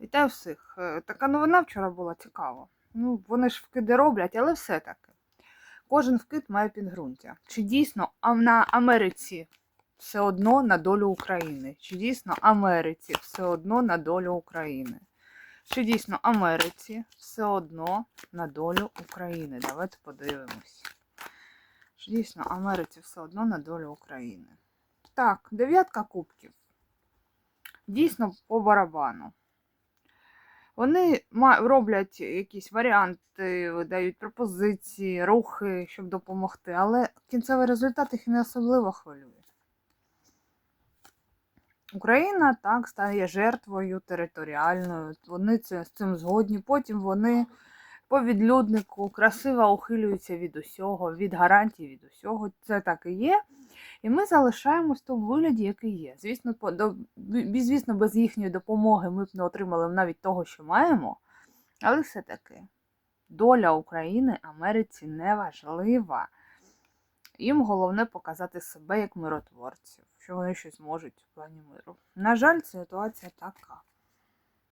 Вітаю всіх. Е, Така новина вчора була цікава. Ну, вони ж вкиди роблять, але все-таки. Кожен вкид має підґрунтя. Чи дійсно на Америці все одно на долю України? Чи дійсно Америці все одно на долю України? Чи дійсно Америці все одно на долю України? Давайте подивимось. Чи дійсно Америці все одно на долю України? Так, дев'ятка кубків. Дійсно по барабану. Вони роблять якісь варіанти, дають пропозиції, рухи, щоб допомогти, але кінцевий результат їх не особливо хвилює. Україна так стає жертвою територіальною. Вони це, з цим згодні. Потім вони по відлюднику красиво ухилюються від усього, від гарантій від усього. Це так і є. І ми залишаємось в тому вигляді, який є. Звісно, по- до, звісно, без їхньої допомоги ми б не отримали навіть того, що маємо. Але все-таки доля України Америці не важлива. Їм головне показати себе як миротворців, що вони щось можуть в плані миру. На жаль, ситуація така.